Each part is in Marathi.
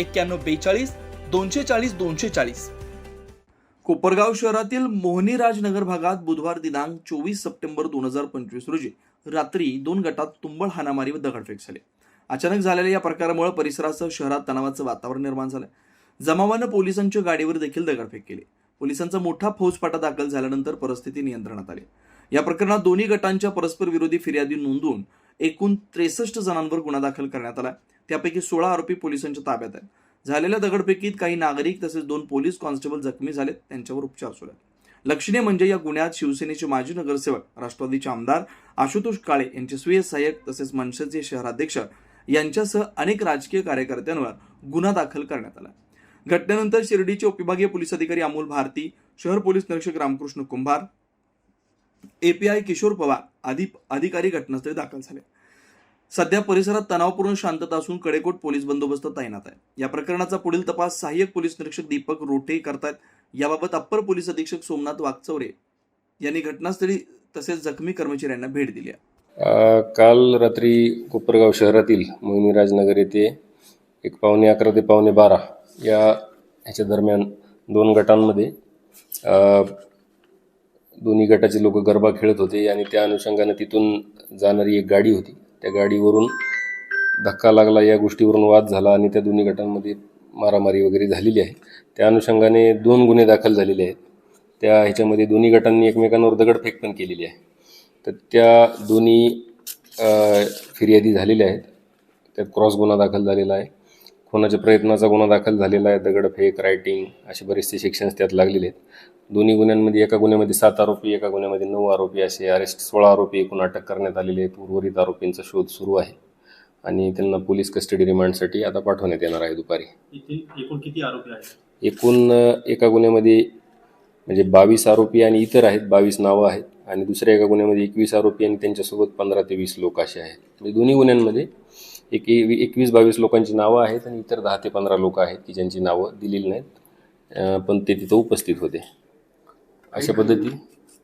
एक्क्याण्णव बेचाळीस दोनशे चाळीस दोनशे चाळीस. कोपरगाव शहरातील मोहनी राजनगर भागात बुधवार दिनांक चोवीस सप्टेंबर दोन हजार पंचवीस रोजी रात्री दोन गटात तुंबळ हाणामारी व दगडफेक झाली. अचानक झालेल्या या प्रकारामुळे परिसरासह शहरात तणावाचं वातावरण निर्माण झालं. जमावानं पोलिसांच्या गाडीवर देखील दगडफेक केली. पोलिसांचा मोठा फौजपाटा दाखल झाल्यानंतर परिस्थिती नियंत्रणात आली. या प्रकरणात दोन्ही गटांच्या परस्पर विरोधी फिर्यादी नोंदवून एकूण त्रेसष्ट जणांवर गुन्हा दाखल करण्यात आला त्यापैकी सोळा आरोपी पोलिसांच्या ताब्यात आहेत. झालेल्या दगडफेकीत काही नागरिक तसेच दोन पोलीस कॉन्स्टेबल जखमी झालेत. त्यांच्यावर उपचार सुरू आहेत. लक्षणीय म्हणजे या गुन्ह्यात शिवसेनेचे माजी नगरसेवक राष्ट्रवादीचे आमदार आशुतोष काळे यांचे स्वीय सहाय्यक तसेच मनसेचे शहराध्यक्ष यांच्यासह अनेक राजकीय कार्यकर्त्यांवर गुन्हा दाखल करण्यात आला. घटनेनंतर शिर्डीचे उपविभागीय पोलीस अधिकारी अमोल भारती शहर पोलीस निरीक्षक Ramkrishna Kumbhar A P I Kishor Pawar आधी अधिकारी घटनास्थळी दाखल झाले. सध्या परिसरात तणावपूर्ण शांतता असून कडेकोट पोलीस बंदोबस्त तैनात आहे. या प्रकरणाचा पुढील तपास सहाय्यक पोलीस निरीक्षक दीपक रोठे करतायत. याबाबत अप्पर पोलीस अधीक्षक सोमनाथ वागचौरे यांनी घटनास्थळी तसेच जखमी कर्मचाऱ्यांना भेट दिली आहे. काल रात्री कोपरगाव शहरातील मोहिनीराजनगर येथे एक पावणे अकरा ते पावणे बारा या ह्याच्या दरम्यान दोन गटांमध्ये दोन्ही गटाचे लोक गरबा खेळत होते आणि त्या अनुषंगाने तिथून जाणारी एक गाडी होती. त्या गाडीवरून धक्का लागला या गोष्टीवरून वाद झाला आणि त्या दोन्ही गटांमध्ये मारामारी वगैरे झालेली आहे. त्या अनुषंगाने दोन गुन्हे दाखल झालेले आहेत. त्या ह्याच्यामध्ये दोन्ही गटांनी एकमेकांवर दगडफेक पण केलेली आहे. तर त्या दोन्ही फिर्यादी झालेल्या आहेत. त्यात क्रॉस गुन्हा दाखल झालेला आहे. खुनाच्या प्रयत्नाचा गुन्हा दाखल झालेला आहे दगडफेक रायटिंग असे बरेचसे सेक्शन्स त्यात लागलेले आहेत. दोन्ही गुन्ह्यांमध्ये एका गुन्ह्यामध्ये सात आरोपी एका गुन्ह्यामध्ये नऊ आरोपी असे अरेस्ट सोळा आरोपी एकूण अटक करण्यात आलेले आहेत. उर्वरित आरोपींचा शोध सुरू आहे. आणि त्यांना पोलीस कस्टडी रिमांडसाठी आता पाठवण्यात येणार आहे दुपारी. एकूण किती आरोपी आहेत? एकूण एका गुन्ह्यामध्ये म्हणजे बावीस आरोपी आणि इतर आहेत बावीस नावं आहेत. आणि दुसऱ्या एका गुन्ह्यामध्ये एकवीस आरोपी आणि त्यांच्यासोबत पंधरा ते वीस लोक असे आहेत. म्हणजे दोन्ही गुन्ह्यांमध्ये एक एकवीस बावीस लोकांची नावं आहेत आणि इतर दहा ते पंधरा लोक आहेत की ज्यांची नावं दिलेली नाहीत. पण ते तिथं उपस्थित होते. अशा पद्धती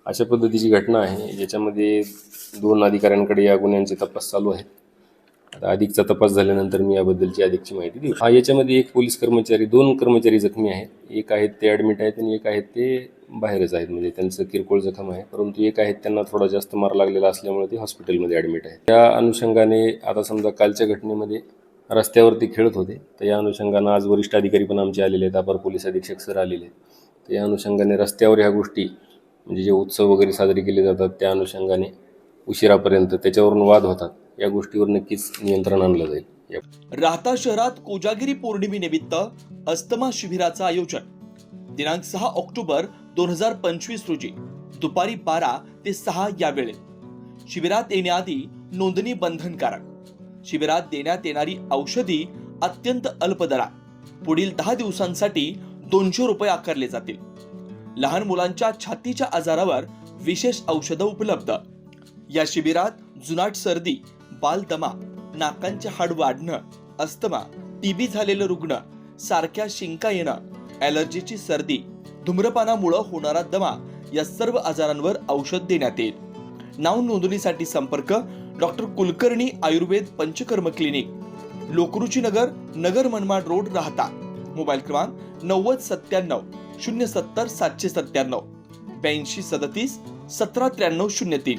अशा पद्धतीची घटना आहे ज्याच्यामध्ये दोन अधिकाऱ्यांकडे या गुन्ह्यांचे तपास चालू आहेत. आता अधिकचा तपास झाल्यानंतर मी याबद्दलची अधिकची माहिती देऊ हा याच्यामध्ये एक पोलीस कर्मचारी दोन कर्मचारी जखमी आहेत. एक आहेत ते ॲडमिट आहेत आणि एक आहेत ते बाहेरच आहेत. म्हणजे त्यांचं किरकोळ जखम आहे. परंतु एक आहेत त्यांना थोडा जास्त मार लागलेला असल्यामुळे ते हॉस्पिटलमध्ये ॲडमिट आहेत. त्या अनुषंगाने आता समजा कालच्या घटनेमध्ये रस्त्यावरती खेळत होते तर या अनुषंगानं आज वरिष्ठ अधिकारी पण आमचे आलेले आहेत. अपर पोलीस अधीक्षक सर आलेले आहेत. तर या अनुषंगाने रस्त्यावर ह्या गोष्टी म्हणजे जे उत्सव वगैरे साजरे केले जातात त्या अनुषंगाने उशिरापर्यंत त्याच्यावरून वाद होतात. या गोष्टीवर नक्कीच नियंत्रण आणलं जाईल. राहता शहरात कोजागिरी पौर्णिमेनिमित्त अस्तमा शिबिराचं आयोजन. दिनांक सहा ऑक्टोबर दोन हजार पंचवीस रोजी दुपारी बारा ते सहा या वेळेत. शिबिरात येण्याआधी नोंदणी बंधनकारक. शिबिरात देण्यात येणारी औषधी अत्यंत अल्प दरात पुढील दहा दिवसांसाठी दोनशे रुपये आकारले जातील. लहान मुलांच्या छातीच्या आजारावर विशेष औषधं उपलब्ध. या शिबिरात जुनाट सर्दी बालदमा नाकांचे हाड वाढणं अस्थमा टीबी झालेलं रुग्ण सारख्या शिंका येणं ॲलर्जीची सर्दी धूम्रपानामुळं होणारा दमा या सर्व आजारांवर औषध देण्यात येईल. नाव नोंदणीसाठी संपर्क डॉक्टर कुलकर्णी आयुर्वेद पंचकर्म क्लिनिक लोकरुची नगर नगर मनमाड रोड राहता. मोबाईल क्रमांक नव्वद सत्त्याण्णव शून्य सत्तर सातशे सत्त्याण्णव. ब्याऐंशी सदतीस सतरा त्र्याण्णव शून्य तीन.